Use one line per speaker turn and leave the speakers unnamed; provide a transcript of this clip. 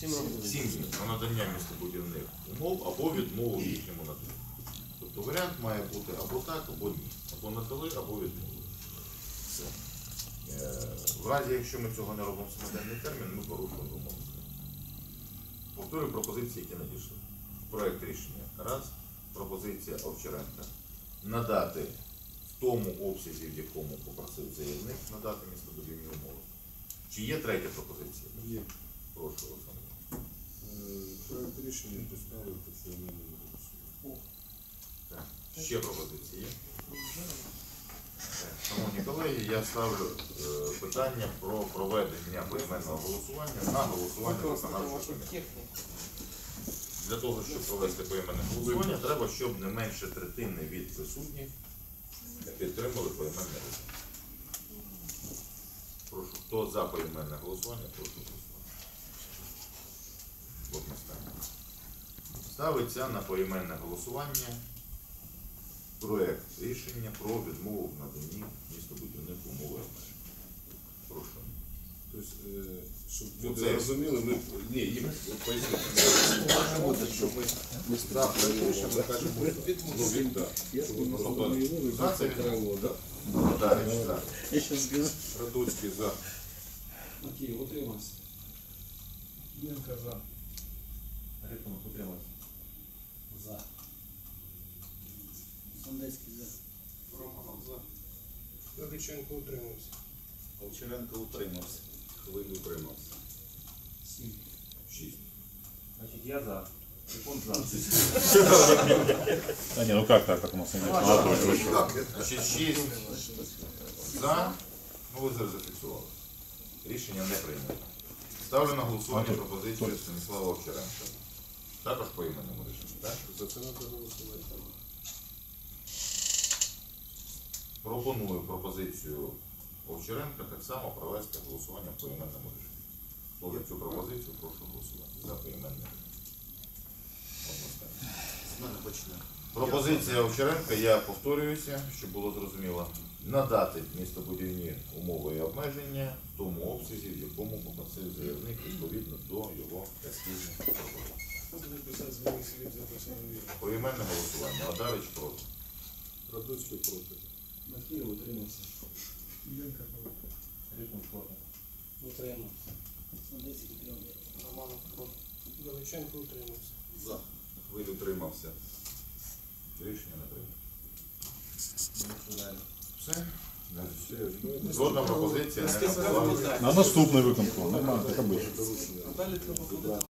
Сім років.
7 днів на надання містобудівних умов або відмову їхньому наданні. Тобто варіант має бути або так, або ні. Або надали, або відмовили. Все. Е, В разі, якщо ми цього не робимо в самоденний термін, ми порушуємо вимоги. Повторюю пропозиції, які надійшли. Проект рішення. Раз. Пропозиція Овчаренка. Надати в тому обсязі, в якому попросив заявник, надати містобудівні умови. Чи є третя пропозиція?
Є.
Прошу, Олександр.
Проект рішення поставити це не голосуємо.
Так. Ще пропозиції є? Так. Шановні колеги, я ставлю е, питання про проведення поіменного голосування на голосування виконавчого комітету. Для того, щоб провести поіменне голосування, треба, щоб не менше третини від присутніх підтримали поіменне рішення. Прошу, хто за поіменне голосування, прошу голосувати. Ставиться на поіменне голосування проект рішення про відмову в наданні містобудівних умов і обмежень. Прошу.
Тобто, е, щоб люди
це-
розуміли, ми ні, їм пояснити. Може бути, що ми ми справді рішення кажемо, ну він так.
За це
Кирило, да.
Богданович, за.
Я сейчас скажу.
Радуцький за.
Окей, утримався.
За.
Ритмов утримався. За.
Сандецький за.
Романов за.
Логиченко утримався.
Овчаренко утримався.
Хвилю утримався.
Сім.
Шість.
Значить, я за. Секунд за.
Да не, ну как так, как у нас не
Значить, шість за. Ну, ви зараз зафіксували. Рішення не прийнято. Ставлю на голосування пропозицію Станіслава Овчаренка. Також по іменному рішенню, так?
За це треба голосувати.
Пропоную пропозицію Овчаренка так само провести голосування по іменному рішенню. Хто за цю пропозицію, прошу голосувати за поіменне рішення.
З мене почне.
Пропозиція Овчаренка, я повторююся, щоб було зрозуміло, надати містобудівні умови і обмеження в тому обсязі, в якому попросив заявник відповідно до його ескізних пропозицій. Поіменне голосування, Адарич проти.
Радуцький проти.
Макіїв утримався.
Ленка проти.
Ритмов проти.
Утримався. Сандецький утримався.
Романов проти. Логиченко утримався.
За. Хвиль утримався. Рішення не прийнято. Все? Жодна пропозиція не.
На наступний виконком, нормально, так обично.